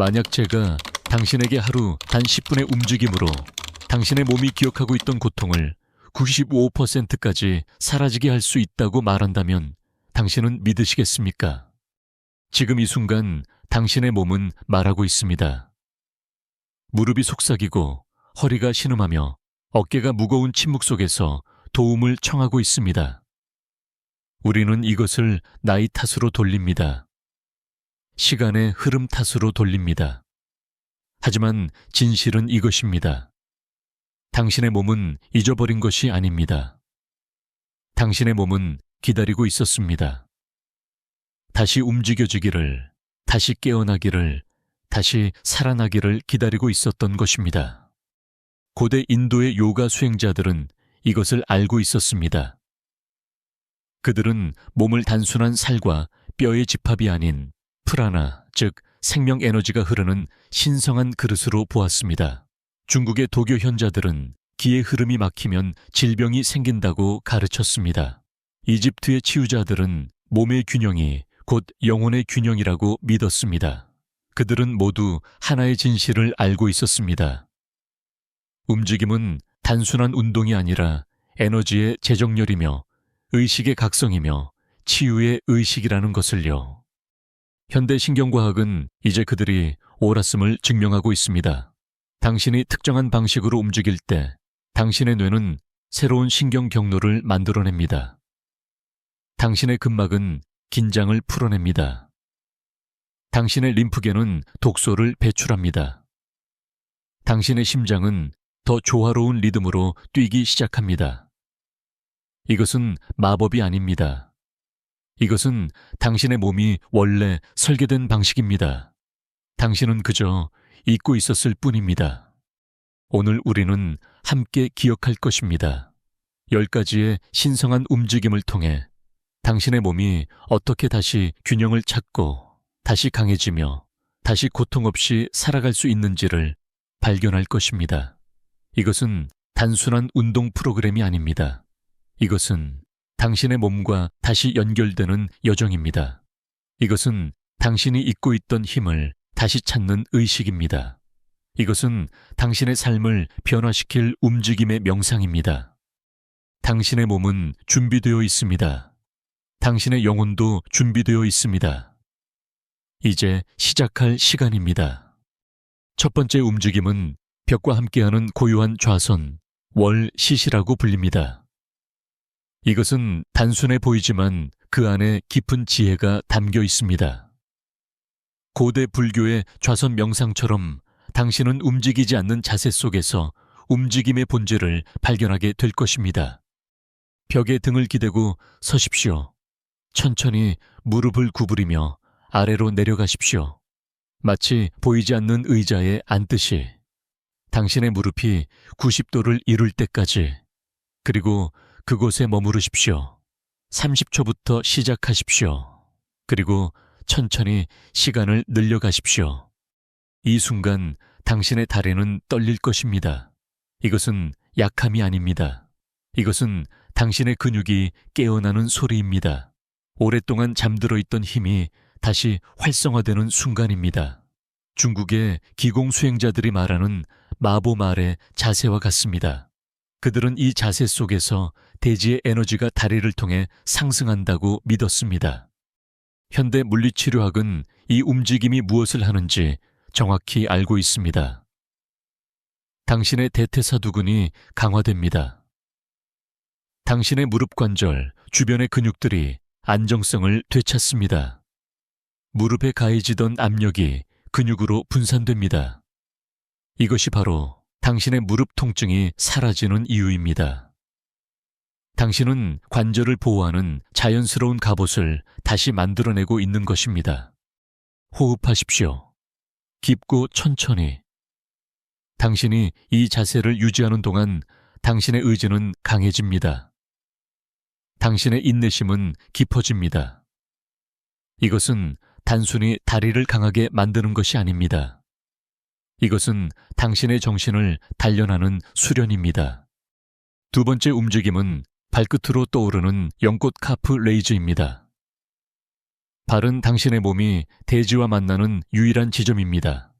만약 제가 당신에게 하루 단 10분의 움직임으로 당신의 몸이 기억하고 있던 고통을 95%까지 사라지게 할 수 있다고 말한다면 당신은 믿으시겠습니까? 지금 이 순간 당신의 몸은 말하고 있습니다. 무릎이 속삭이고 허리가 신음하며 어깨가 무거운 침묵 속에서 도움을 청하고 있습니다. 우리는 이것을 나이 탓으로 돌립니다. 시간의 흐름 탓으로 돌립니다. 하지만 진실은 이것입니다. 당신의 몸은 잊어버린 것이 아닙니다. 당신의 몸은 기다리고 있었습니다. 다시 움직여지기를, 다시 깨어나기를, 다시 살아나기를 기다리고 있었던 것입니다. 고대 인도의 요가 수행자들은 이것을 알고 있었습니다. 그들은 몸을 단순한 살과 뼈의 집합이 아닌 프라나, 즉 생명 에너지가 흐르는 신성한 그릇으로 보았습니다. 중국의 도교 현자들은 기의 흐름이 막히면 질병이 생긴다고 가르쳤습니다. 이집트의 치유자들은 몸의 균형이 곧 영혼의 균형이라고 믿었습니다. 그들은 모두 하나의 진실을 알고 있었습니다. 움직임은 단순한 운동이 아니라 에너지의 재정렬이며 의식의 각성이며 치유의 의식이라는 것을요. 현대 신경과학은 이제 그들이 옳았음을 증명하고 있습니다. 당신이 특정한 방식으로 움직일 때 당신의 뇌는 새로운 신경 경로를 만들어냅니다. 당신의 근막은 긴장을 풀어냅니다. 당신의 림프계는 독소를 배출합니다. 당신의 심장은 더 조화로운 리듬으로 뛰기 시작합니다. 이것은 마법이 아닙니다. 이것은 당신의 몸이 원래 설계된 방식입니다. 당신은 그저 잊고 있었을 뿐입니다. 오늘 우리는 함께 기억할 것입니다. 열 가지의 신성한 움직임을 통해 당신의 몸이 어떻게 다시 균형을 찾고 다시 강해지며 다시 고통 없이 살아갈 수 있는지를 발견할 것입니다. 이것은 단순한 운동 프로그램이 아닙니다. 이것은 당신의 몸과 다시 연결되는 여정입니다. 이것은 당신이 잊고 있던 힘을 다시 찾는 의식입니다. 이것은 당신의 삶을 변화시킬 움직임의 명상입니다. 당신의 몸은 준비되어 있습니다. 당신의 영혼도 준비되어 있습니다. 이제 시작할 시간입니다. 첫 번째 움직임은 벽과 함께하는 고요한 좌선, 월 시시라고 불립니다. 이것은 단순해 보이지만 그 안에 깊은 지혜가 담겨 있습니다. 고대 불교의 좌선 명상처럼 당신은 움직이지 않는 자세 속에서 움직임의 본질을 발견하게 될 것입니다. 벽에 등을 기대고 서십시오. 천천히 무릎을 구부리며 아래로 내려가십시오. 마치 보이지 않는 의자에 앉듯이 당신의 무릎이 90도를 이룰 때까지 그리고 그곳에 머무르십시오. 30초부터 시작하십시오. 그리고 천천히 시간을 늘려가십시오. 이 순간 당신의 다리는 떨릴 것입니다. 이것은 약함이 아닙니다. 이것은 당신의 근육이 깨어나는 소리입니다. 오랫동안 잠들어 있던 힘이 다시 활성화되는 순간입니다. 중국의 기공 수행자들이 말하는 마보 말의 자세와 같습니다. 그들은 이 자세 속에서 대지의 에너지가 다리를 통해 상승한다고 믿었습니다. 현대 물리치료학은 이 움직임이 무엇을 하는지 정확히 알고 있습니다. 당신의 대퇴사두근이 강화됩니다. 당신의 무릎 관절, 주변의 근육들이 안정성을 되찾습니다. 무릎에 가해지던 압력이 근육으로 분산됩니다. 이것이 바로 당신의 무릎 통증이 사라지는 이유입니다. 당신은 관절을 보호하는 자연스러운 갑옷을 다시 만들어내고 있는 것입니다. 호흡하십시오. 깊고 천천히. 당신이 이 자세를 유지하는 동안 당신의 의지는 강해집니다. 당신의 인내심은 깊어집니다. 이것은 단순히 다리를 강하게 만드는 것이 아닙니다. 이것은 당신의 정신을 단련하는 수련입니다. 두 번째 움직임은 발끝으로 떠오르는 연꽃 카프 레이즈입니다. 발은 당신의 몸이 대지와 만나는 유일한 지점입니다.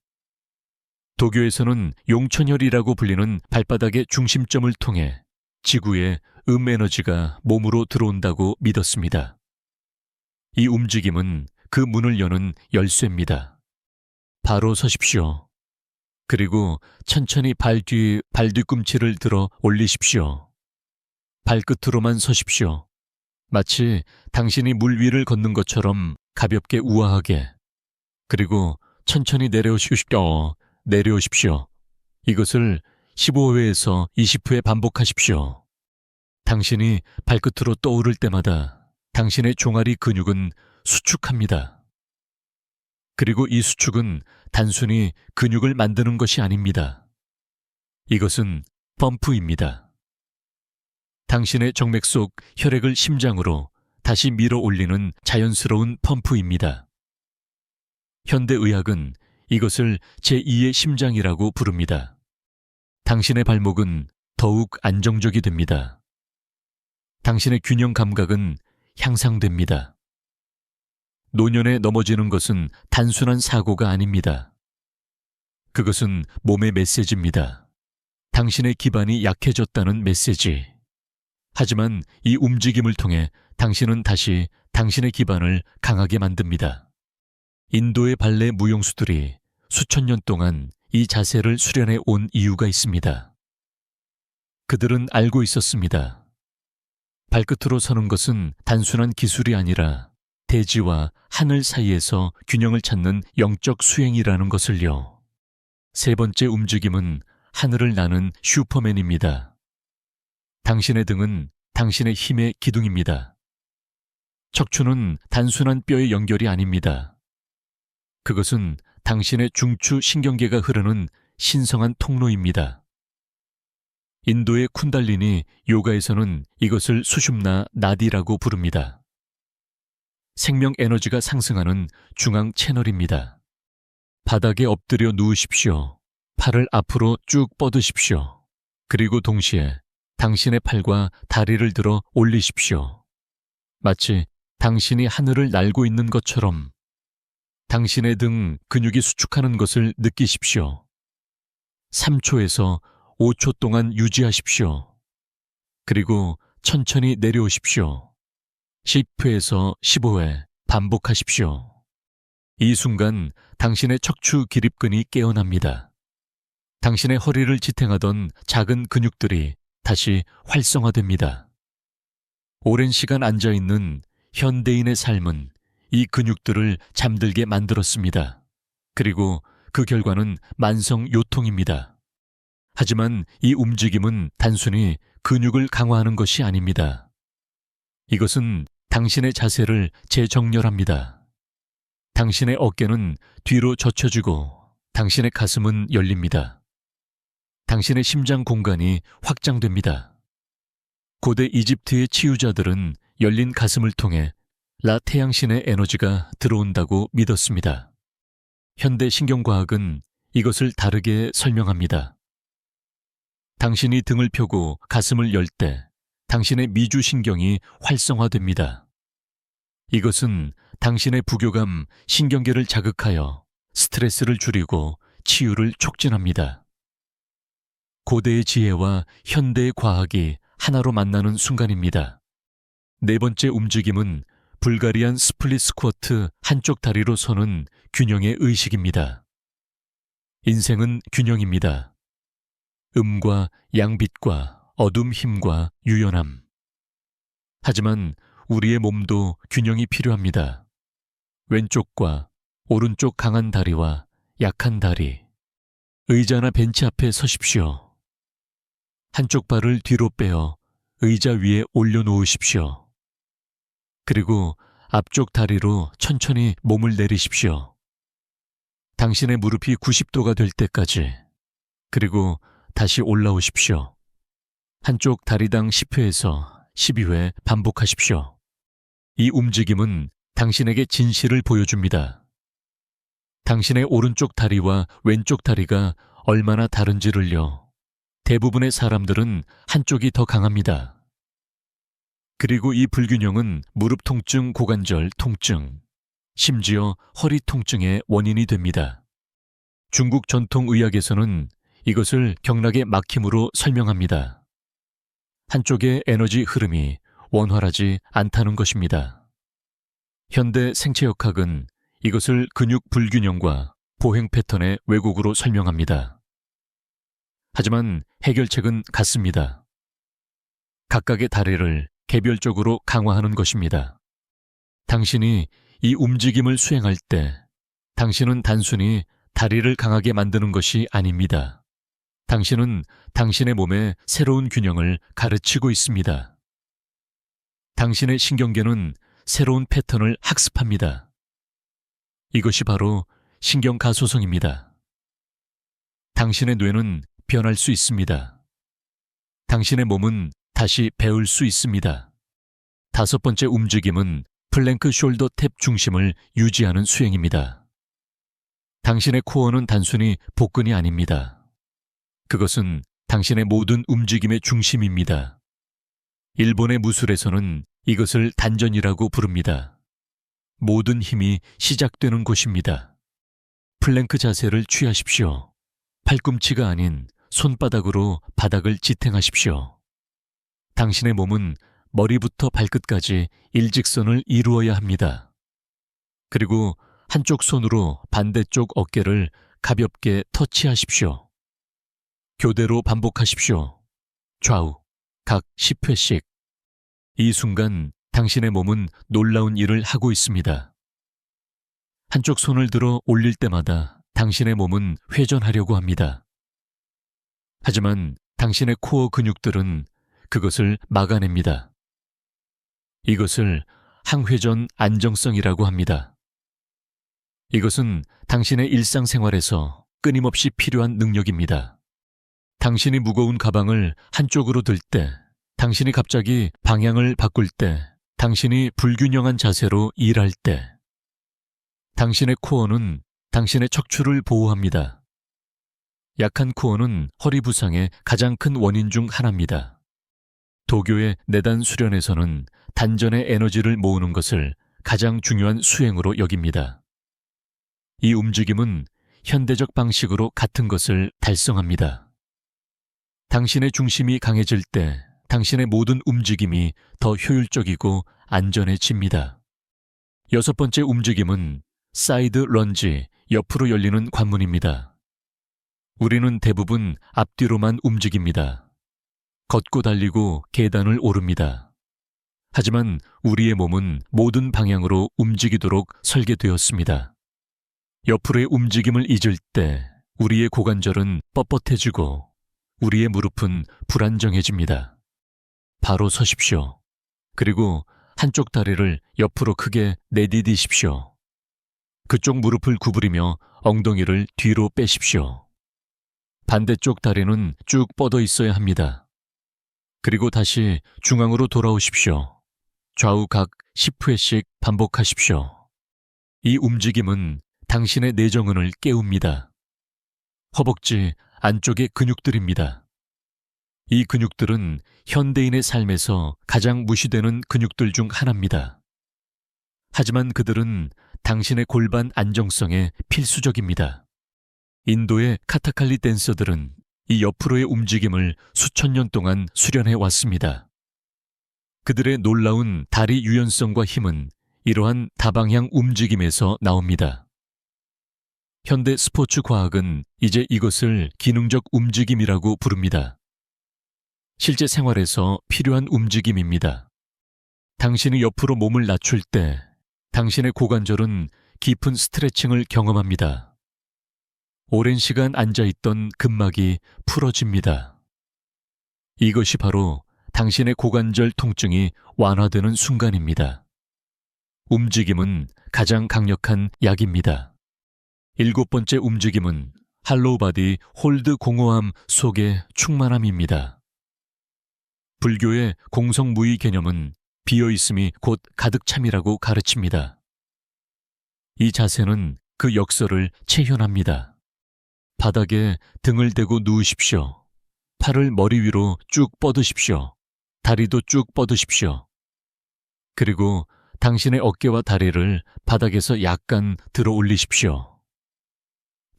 도교에서는 용천혈이라고 불리는 발바닥의 중심점을 통해 지구에 음에너지가 몸으로 들어온다고 믿었습니다. 이 움직임은 그 문을 여는 열쇠입니다. 바로 서십시오. 그리고 천천히 발 뒤, 발 뒤꿈치를 들어 올리십시오. 발끝으로만 서십시오. 마치 당신이 물 위를 걷는 것처럼 가볍게 우아하게. 그리고 천천히 내려오십시오. 내려오십시오. 이것을 15회에서 20회 반복하십시오. 당신이 발끝으로 떠오를 때마다 당신의 종아리 근육은 수축합니다. 그리고 이 수축은 단순히 근육을 만드는 것이 아닙니다. 이것은 펌프입니다. 당신의 정맥 속 혈액을 심장으로 다시 밀어 올리는 자연스러운 펌프입니다. 현대의학은 이것을 제2의 심장이라고 부릅니다. 당신의 발목은 더욱 안정적이 됩니다. 당신의 균형 감각은 향상됩니다. 노년에 넘어지는 것은 단순한 사고가 아닙니다. 그것은 몸의 메시지입니다. 당신의 기반이 약해졌다는 메시지. 하지만 이 움직임을 통해 당신은 다시 당신의 기반을 강하게 만듭니다. 인도의 발레 무용수들이 수천 년 동안 이 자세를 수련해 온 이유가 있습니다. 그들은 알고 있었습니다. 발끝으로 서는 것은 단순한 기술이 아니라 대지와 하늘 사이에서 균형을 찾는 영적 수행이라는 것을요. 세 번째 움직임은 하늘을 나는 슈퍼맨입니다. 당신의 등은 당신의 힘의 기둥입니다. 척추는 단순한 뼈의 연결이 아닙니다. 그것은 당신의 중추 신경계가 흐르는 신성한 통로입니다. 인도의 쿤달리니 요가에서는 이것을 수shum나 나디라고 부릅니다. 생명 에너지가 상승하는 중앙 채널입니다. 바닥에 엎드려 누우십시오. 팔을 앞으로 쭉 뻗으십시오. 그리고 동시에 당신의 팔과 다리를 들어 올리십시오. 마치 당신이 하늘을 날고 있는 것처럼 당신의 등 근육이 수축하는 것을 느끼십시오. 3초에서 5초 동안 유지하십시오. 그리고 천천히 내려오십시오. 10회에서 15회 반복하십시오. 이 순간 당신의 척추 기립근이 깨어납니다. 당신의 허리를 지탱하던 작은 근육들이 다시 활성화됩니다. 오랜 시간 앉아 있는 현대인의 삶은 이 근육들을 잠들게 만들었습니다. 그리고 그 결과는 만성 요통입니다. 하지만 이 움직임은 단순히 근육을 강화하는 것이 아닙니다. 이것은 당신의 자세를 재정렬합니다. 당신의 어깨는 뒤로 젖혀지고 당신의 가슴은 열립니다. 당신의 심장 공간이 확장됩니다. 고대 이집트의 치유자들은 열린 가슴을 통해 라태양신의 에너지가 들어온다고 믿었습니다. 현대 신경과학은 이것을 다르게 설명합니다. 당신이 등을 펴고 가슴을 열 때 당신의 미주신경이 활성화됩니다. 이것은 당신의 부교감 신경계를 자극하여 스트레스를 줄이고 치유를 촉진합니다. 고대의 지혜와 현대의 과학이 하나로 만나는 순간입니다. 네 번째 움직임은 불가리안 스플릿 스쿼트 한쪽 다리로 서는 균형의 의식입니다. 인생은 균형입니다. 음과 양빛과 어둠 힘과 유연함. 하지만 우리의 몸도 균형이 필요합니다. 왼쪽과 오른쪽 강한 다리와 약한 다리. 의자나 벤치 앞에 서십시오. 한쪽 발을 뒤로 빼어 의자 위에 올려놓으십시오. 그리고 앞쪽 다리로 천천히 몸을 내리십시오. 당신의 무릎이 90도가 될 때까지. 그리고 다시 올라오십시오. 한쪽 다리당 10회에서 12회 반복하십시오. 이 움직임은 당신에게 진실을 보여줍니다. 당신의 오른쪽 다리와 왼쪽 다리가 얼마나 다른지를요. 대부분의 사람들은 한쪽이 더 강합니다. 그리고 이 불균형은 무릎 통증, 고관절 통증, 심지어 허리 통증의 원인이 됩니다. 중국 전통 의학에서는 이것을 경락의 막힘으로 설명합니다. 한쪽의 에너지 흐름이 원활하지 않다는 것입니다. 현대 생체역학은 이것을 근육 불균형과 보행 패턴의 왜곡으로 설명합니다. 하지만 해결책은 같습니다. 각각의 다리를 개별적으로 강화하는 것입니다. 당신이 이 움직임을 수행할 때 당신은 단순히 다리를 강하게 만드는 것이 아닙니다. 당신은 당신의 몸에 새로운 균형을 가르치고 있습니다. 당신의 신경계는 새로운 패턴을 학습합니다. 이것이 바로 신경가소성입니다. 당신의 뇌는 변할 수 있습니다. 당신의 몸은 다시 배울 수 있습니다. 다섯 번째 움직임은 플랭크 숄더 탭 중심을 유지하는 수행입니다. 당신의 코어는 단순히 복근이 아닙니다. 그것은 당신의 모든 움직임의 중심입니다. 일본의 무술에서는 이것을 단전이라고 부릅니다. 모든 힘이 시작되는 곳입니다. 플랭크 자세를 취하십시오. 팔꿈치가 아닌 손바닥으로 바닥을 지탱하십시오. 당신의 몸은 머리부터 발끝까지 일직선을 이루어야 합니다. 그리고 한쪽 손으로 반대쪽 어깨를 가볍게 터치하십시오. 교대로 반복하십시오. 좌우, 각 10회씩. 이 순간 당신의 몸은 놀라운 일을 하고 있습니다. 한쪽 손을 들어 올릴 때마다 당신의 몸은 회전하려고 합니다. 하지만 당신의 코어 근육들은 그것을 막아냅니다. 이것을 항회전 안정성이라고 합니다. 이것은 당신의 일상생활에서 끊임없이 필요한 능력입니다. 당신이 무거운 가방을 한쪽으로 들 때, 당신이 갑자기 방향을 바꿀 때, 당신이 불균형한 자세로 일할 때, 당신의 코어는 당신의 척추를 보호합니다. 약한 코어는 허리 부상의 가장 큰 원인 중 하나입니다. 도교의 내단 수련에서는 단전의 에너지를 모으는 것을 가장 중요한 수행으로 여깁니다. 이 움직임은 현대적 방식으로 같은 것을 달성합니다. 당신의 중심이 강해질 때 당신의 모든 움직임이 더 효율적이고 안전해집니다. 여섯 번째 움직임은 사이드 런지, 옆으로 열리는 관문입니다. 우리는 대부분 앞뒤로만 움직입니다. 걷고 달리고 계단을 오릅니다. 하지만 우리의 몸은 모든 방향으로 움직이도록 설계되었습니다. 옆으로의 움직임을 잊을 때 우리의 고관절은 뻣뻣해지고 우리의 무릎은 불안정해집니다. 바로 서십시오. 그리고 한쪽 다리를 옆으로 크게 내디디십시오. 그쪽 무릎을 구부리며 엉덩이를 뒤로 빼십시오. 반대쪽 다리는 쭉 뻗어 있어야 합니다. 그리고 다시 중앙으로 돌아오십시오. 좌우 각 10회씩 반복하십시오. 이 움직임은 당신의 내정은을 깨웁니다. 허벅지 안쪽의 근육들입니다. 이 근육들은 현대인의 삶에서 가장 무시되는 근육들 중 하나입니다. 하지만 그들은 당신의 골반 안정성에 필수적입니다. 인도의 카타칼리 댄서들은 이 옆으로의 움직임을 수천 년 동안 수련해 왔습니다. 그들의 놀라운 다리 유연성과 힘은 이러한 다방향 움직임에서 나옵니다. 현대 스포츠 과학은 이제 이것을 기능적 움직임이라고 부릅니다. 실제 생활에서 필요한 움직임입니다. 당신이 옆으로 몸을 낮출 때 당신의 고관절은 깊은 스트레칭을 경험합니다. 오랜 시간 앉아있던 근막이 풀어집니다. 이것이 바로 당신의 고관절 통증이 완화되는 순간입니다. 움직임은 가장 강력한 약입니다. 일곱 번째 움직임은 할로우바디 홀드 공허함 속의 충만함입니다. 불교의 공성무의 개념은 비어있음이 곧 가득 참이라고 가르칩니다. 이 자세는 그 역설을 체현합니다. 바닥에 등을 대고 누우십시오. 팔을 머리 위로 쭉 뻗으십시오. 다리도 쭉 뻗으십시오. 그리고 당신의 어깨와 다리를 바닥에서 약간 들어 올리십시오.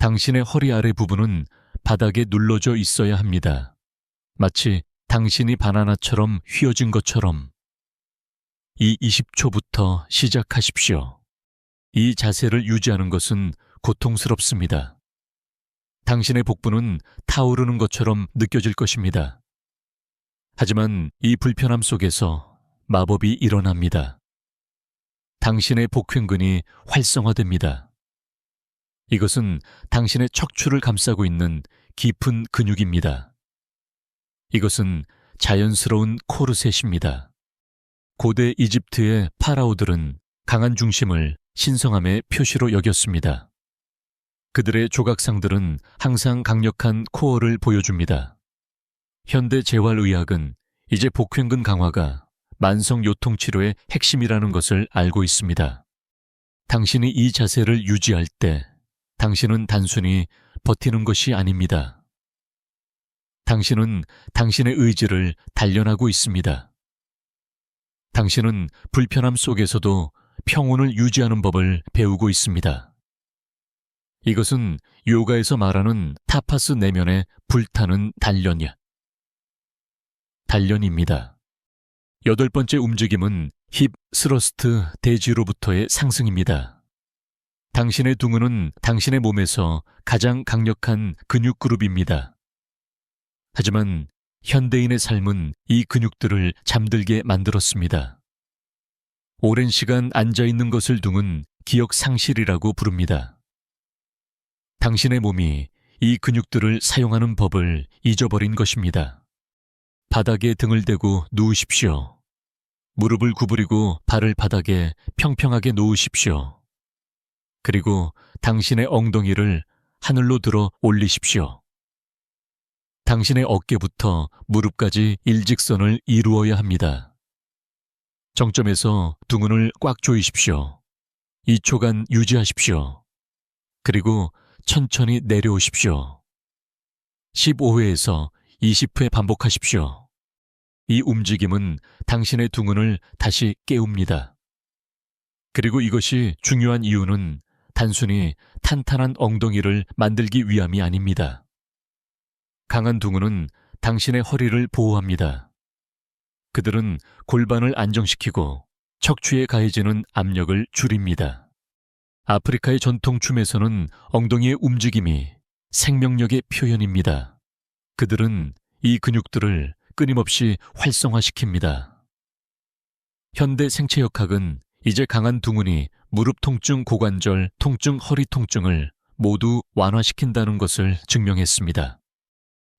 당신의 허리 아래 부분은 바닥에 눌러져 있어야 합니다. 마치 당신이 바나나처럼 휘어진 것처럼. 이 20초부터 시작하십시오. 이 자세를 유지하는 것은 고통스럽습니다. 당신의 복부는 타오르는 것처럼 느껴질 것입니다. 하지만 이 불편함 속에서 마법이 일어납니다. 당신의 복횡근이 활성화됩니다. 이것은 당신의 척추를 감싸고 있는 깊은 근육입니다. 이것은 자연스러운 코르셋입니다. 고대 이집트의 파라오들은 강한 중심을 신성함의 표시로 여겼습니다. 그들의 조각상들은 항상 강력한 코어를 보여줍니다. 현대 재활의학은 이제 복횡근 강화가 만성 요통 치료의 핵심이라는 것을 알고 있습니다. 당신이 이 자세를 유지할 때 당신은 단순히 버티는 것이 아닙니다. 당신은 당신의 의지를 단련하고 있습니다. 당신은 불편함 속에서도 평온을 유지하는 법을 배우고 있습니다. 이것은 요가에서 말하는 타파스 내면의 불타는 단련이야. 단련입니다. 여덟 번째 움직임은 힙 스러스트 대지로부터의 상승입니다. 당신의 둥은은 당신의 몸에서 가장 강력한 근육 그룹입니다. 하지만 현대인의 삶은 이 근육들을 잠들게 만들었습니다. 오랜 시간 앉아 있는 것을 둥은 기억 상실이라고 부릅니다. 당신의 몸이 이 근육들을 사용하는 법을 잊어버린 것입니다. 바닥에 등을 대고 누우십시오. 무릎을 구부리고 발을 바닥에 평평하게 놓으십시오. 그리고 당신의 엉덩이를 하늘로 들어 올리십시오. 당신의 어깨부터 무릎까지 일직선을 이루어야 합니다. 정점에서 둥근을 꽉 조이십시오. 2초간 유지하십시오. 그리고 천천히 내려오십시오. 15회에서 20회 반복하십시오. 이 움직임은 당신의 둥근을 다시 깨웁니다. 그리고 이것이 중요한 이유는 단순히 탄탄한 엉덩이를 만들기 위함이 아닙니다. 강한 둥근은 당신의 허리를 보호합니다. 그들은 골반을 안정시키고 척추에 가해지는 압력을 줄입니다. 아프리카의 전통 춤에서는 엉덩이의 움직임이 생명력의 표현입니다. 그들은 이 근육들을 끊임없이 활성화시킵니다. 현대 생체역학은 이제 강한 둥근이 무릎 통증, 고관절, 통증, 허리 통증을 모두 완화시킨다는 것을 증명했습니다.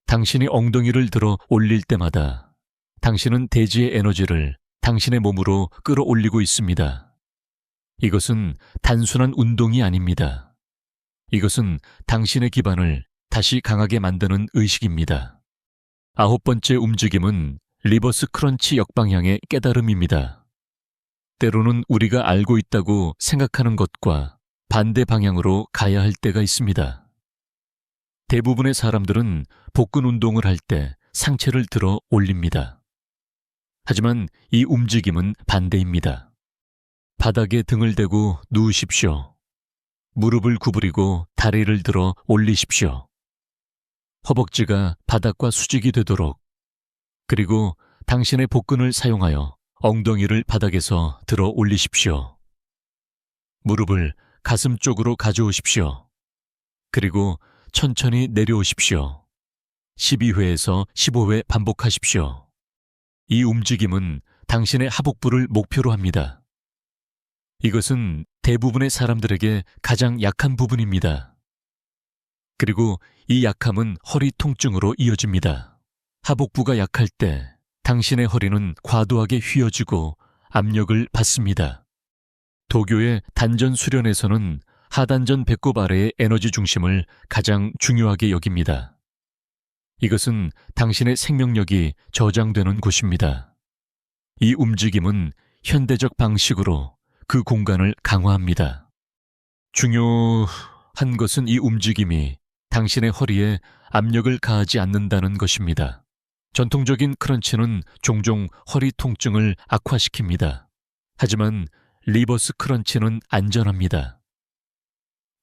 당신이 엉덩이를 들어 올릴 때마다 당신은 대지의 에너지를 당신의 몸으로 끌어올리고 있습니다. 이것은 단순한 운동이 아닙니다. 이것은 당신의 기반을 다시 강하게 만드는 의식입니다. 아홉 번째 움직임은 리버스 크런치 역방향의 깨달음입니다. 때로는 우리가 알고 있다고 생각하는 것과 반대 방향으로 가야 할 때가 있습니다. 대부분의 사람들은 복근 운동을 할 때 상체를 들어 올립니다. 하지만 이 움직임은 반대입니다. 바닥에 등을 대고 누우십시오. 무릎을 구부리고 다리를 들어 올리십시오. 허벅지가 바닥과 수직이 되도록 그리고 당신의 복근을 사용하여 엉덩이를 바닥에서 들어 올리십시오. 무릎을 가슴 쪽으로 가져오십시오. 그리고 천천히 내려오십시오. 12회에서 15회 반복하십시오. 이 움직임은 당신의 하복부를 목표로 합니다. 이것은 대부분의 사람들에게 가장 약한 부분입니다. 그리고 이 약함은 허리 통증으로 이어집니다. 하복부가 약할 때 당신의 허리는 과도하게 휘어지고 압력을 받습니다. 도교의 단전 수련에서는 하단전 배꼽 아래의 에너지 중심을 가장 중요하게 여깁니다. 이것은 당신의 생명력이 저장되는 곳입니다. 이 움직임은 현대적 방식으로 그 공간을 강화합니다. 중요한 것은 이 움직임이 당신의 허리에 압력을 가하지 않는다는 것입니다. 전통적인 크런치는 종종 허리 통증을 악화시킵니다. 하지만 리버스 크런치는 안전합니다.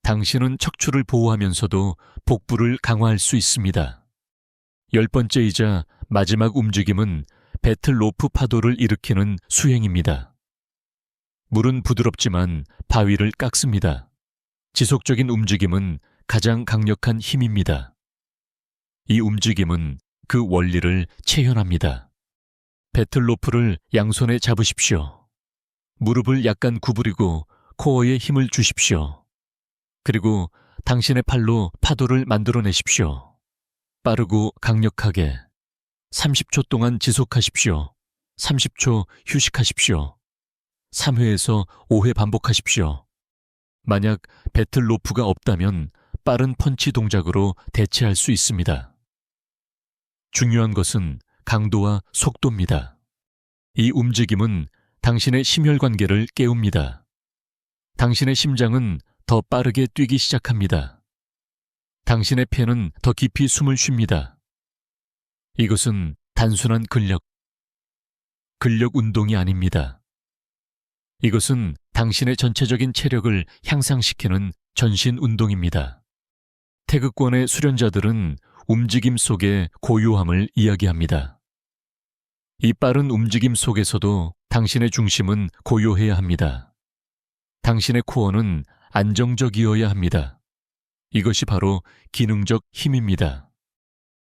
당신은 척추를 보호하면서도 복부를 강화할 수 있습니다. 열 번째이자 마지막 움직임은 배틀 로프 파도를 일으키는 수행입니다. 물은 부드럽지만 바위를 깎습니다. 지속적인 움직임은 가장 강력한 힘입니다. 이 움직임은 그 원리를 체현합니다. 배틀 로프를 양손에 잡으십시오. 무릎을 약간 구부리고 코어에 힘을 주십시오. 그리고 당신의 팔로 파도를 만들어내십시오. 빠르고 강력하게 30초 동안 지속하십시오. 30초 휴식하십시오. 3회에서 5회 반복하십시오. 만약 배틀 로프가 없다면 빠른 펀치 동작으로 대체할 수 있습니다. 중요한 것은 강도와 속도입니다. 이 움직임은 당신의 심혈관계를 깨웁니다. 당신의 심장은 더 빠르게 뛰기 시작합니다. 당신의 폐는 더 깊이 숨을 쉽니다. 이것은 단순한 근력, 근력 운동이 아닙니다. 이것은 당신의 전체적인 체력을 향상시키는 전신 운동입니다. 태극권의 수련자들은 움직임 속의 고요함을 이야기합니다. 이 빠른 움직임 속에서도 당신의 중심은 고요해야 합니다. 당신의 코어는 안정적이어야 합니다. 이것이 바로 기능적 힘입니다.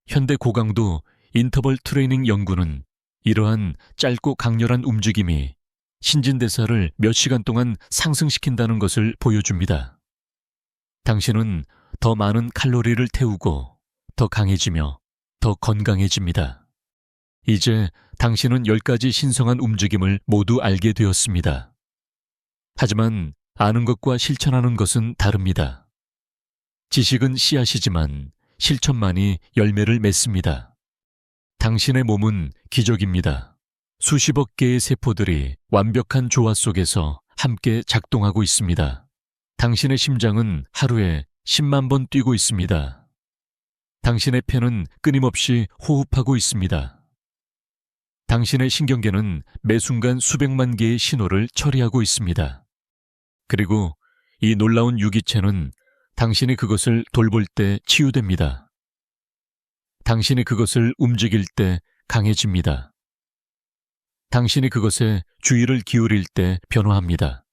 현대 고강도 인터벌 트레이닝 연구는 이러한 짧고 강렬한 움직임이 신진대사를 몇 시간 동안 상승시킨다는 것을 보여줍니다. 당신은 더 많은 칼로리를 태우고 더 강해지며 더 건강해집니다. 이제 당신은 10가지 신성한 움직임을 모두 알게 되었습니다. 하지만 아는 것과 실천하는 것은 다릅니다. 지식은 씨앗이지만 실천만이 열매를 맺습니다. 당신의 몸은 기적입니다. 수십억 개의 세포들이 완벽한 조화 속에서 함께 작동하고 있습니다. 당신의 심장은 하루에 10만 번 뛰고 있습니다. 당신의 폐는 끊임없이 호흡하고 있습니다. 당신의 신경계는 매 순간 수백만 개의 신호를 처리하고 있습니다. 그리고 이 놀라운 유기체는 당신이 그것을 돌볼 때 치유됩니다. 당신이 그것을 움직일 때 강해집니다. 당신이 그것에 주의를 기울일 때 변화합니다.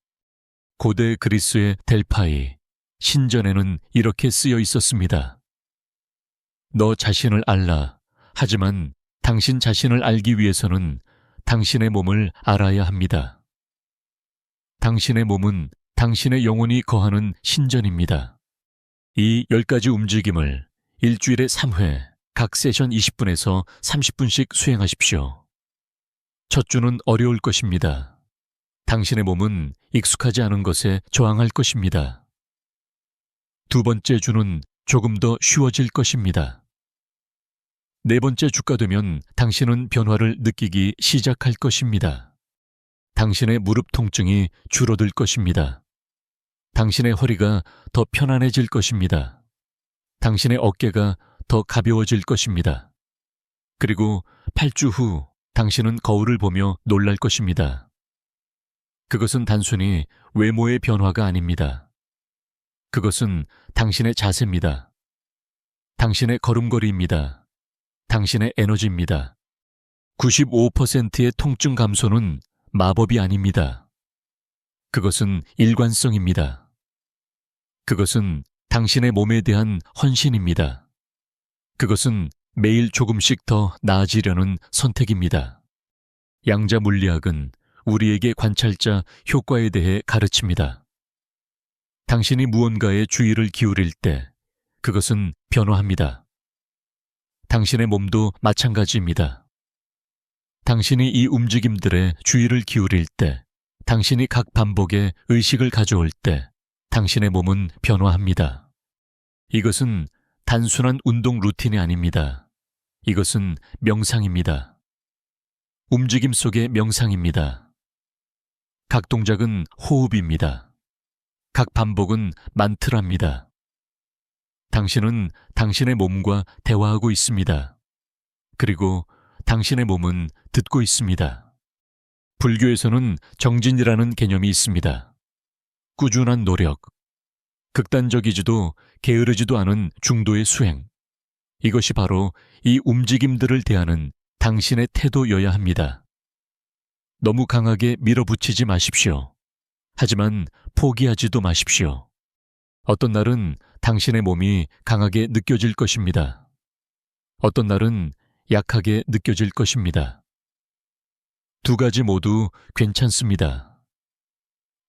고대 그리스의 델파이, 신전에는 이렇게 쓰여 있었습니다. 너 자신을 알라. 하지만 당신 자신을 알기 위해서는 당신의 몸을 알아야 합니다. 당신의 몸은 당신의 영혼이 거하는 신전입니다. 이 10가지 움직임을 일주일에 3회, 각 세션 20분에서 30분씩 수행하십시오. 첫 주는 어려울 것입니다. 당신의 몸은 익숙하지 않은 것에 저항할 것입니다. 두 번째 주는 조금 더 쉬워질 것입니다. 네 번째 주가 되면 당신은 변화를 느끼기 시작할 것입니다. 당신의 무릎 통증이 줄어들 것입니다. 당신의 허리가 더 편안해질 것입니다. 당신의 어깨가 더 가벼워질 것입니다. 그리고 8주 후 당신은 거울을 보며 놀랄 것입니다. 그것은 단순히 외모의 변화가 아닙니다. 그것은 당신의 자세입니다. 당신의 걸음걸이입니다. 당신의 에너지입니다. 95%의 통증 감소는 마법이 아닙니다. 그것은 일관성입니다. 그것은 당신의 몸에 대한 헌신입니다. 그것은 매일 조금씩 더 나아지려는 선택입니다. 양자 물리학은 우리에게 관찰자 효과에 대해 가르칩니다. 당신이 무언가에 주의를 기울일 때 그것은 변화합니다. 당신의 몸도 마찬가지입니다. 당신이 이 움직임들에 주의를 기울일 때, 당신이 각 반복에 의식을 가져올 때, 당신의 몸은 변화합니다. 이것은 단순한 운동 루틴이 아닙니다. 이것은 명상입니다. 움직임 속의 명상입니다. 각 동작은 호흡입니다. 각 반복은 만트라입니다. 당신은 당신의 몸과 대화하고 있습니다. 그리고 당신의 몸은 듣고 있습니다. 불교에서는 정진이라는 개념이 있습니다. 꾸준한 노력, 극단적이지도 게으르지도 않은 중도의 수행. 이것이 바로 이 움직임들을 대하는 당신의 태도여야 합니다. 너무 강하게 밀어붙이지 마십시오. 하지만 포기하지도 마십시오. 어떤 날은 당신의 몸이 강하게 느껴질 것입니다. 어떤 날은 약하게 느껴질 것입니다. 두 가지 모두 괜찮습니다.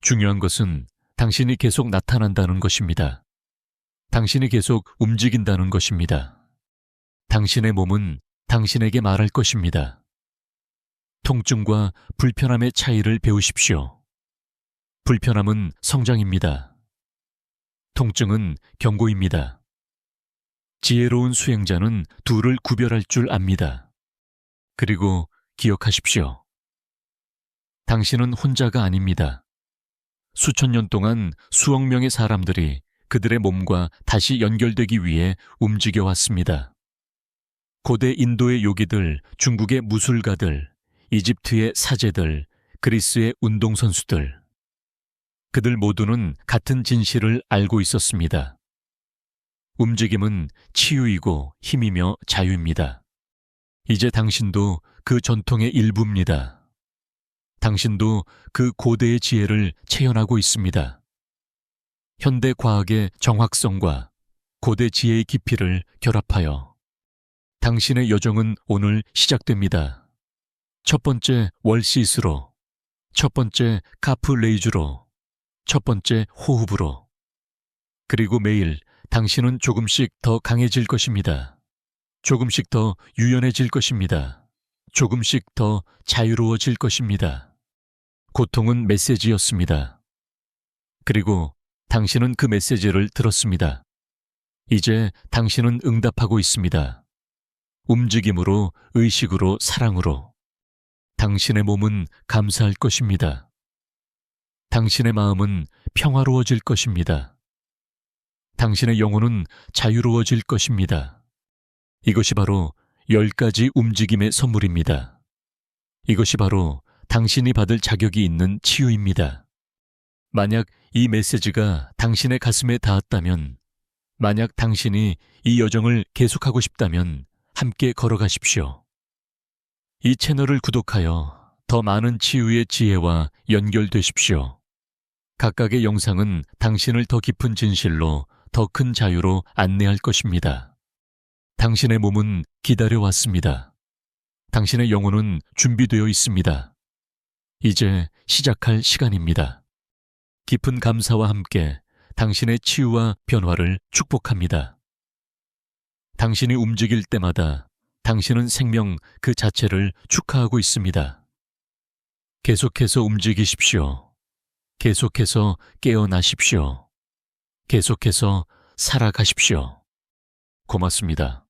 중요한 것은 당신이 계속 나타난다는 것입니다. 당신이 계속 움직인다는 것입니다. 당신의 몸은 당신에게 말할 것입니다. 통증과 불편함의 차이를 배우십시오. 불편함은 성장입니다. 통증은 경고입니다. 지혜로운 수행자는 둘을 구별할 줄 압니다. 그리고 기억하십시오. 당신은 혼자가 아닙니다. 수천 년 동안 수억 명의 사람들이 그들의 몸과 다시 연결되기 위해 움직여 왔습니다. 고대 인도의 요기들, 중국의 무술가들, 이집트의 사제들, 그리스의 운동선수들. 그들 모두는 같은 진실을 알고 있었습니다. 움직임은 치유이고 힘이며 자유입니다. 이제 당신도 그 전통의 일부입니다. 당신도 그 고대의 지혜를 체현하고 있습니다. 현대 과학의 정확성과 고대 지혜의 깊이를 결합하여 당신의 여정은 오늘 시작됩니다. 첫 번째 월시스로, 첫 번째 카프레이즈로, 첫 번째 호흡으로. 그리고 매일 당신은 조금씩 더 강해질 것입니다. 조금씩 더 유연해질 것입니다. 조금씩 더 자유로워질 것입니다. 고통은 메시지였습니다. 그리고 당신은 그 메시지를 들었습니다. 이제 당신은 응답하고 있습니다. 움직임으로, 의식으로, 사랑으로. 당신의 몸은 감사할 것입니다. 당신의 마음은 평화로워질 것입니다. 당신의 영혼은 자유로워질 것입니다. 이것이 바로 열 가지 움직임의 선물입니다. 이것이 바로 당신이 받을 자격이 있는 치유입니다. 만약 이 메시지가 당신의 가슴에 닿았다면, 만약 당신이 이 여정을 계속하고 싶다면 함께 걸어가십시오. 이 채널을 구독하여 더 많은 치유의 지혜와 연결되십시오. 각각의 영상은 당신을 더 깊은 진실로 더 큰 자유로 안내할 것입니다. 당신의 몸은 기다려왔습니다. 당신의 영혼은 준비되어 있습니다. 이제 시작할 시간입니다. 깊은 감사와 함께 당신의 치유와 변화를 축복합니다. 당신이 움직일 때마다 당신은 생명 그 자체를 축하하고 있습니다. 계속해서 움직이십시오. 계속해서 깨어나십시오. 계속해서 살아가십시오. 고맙습니다.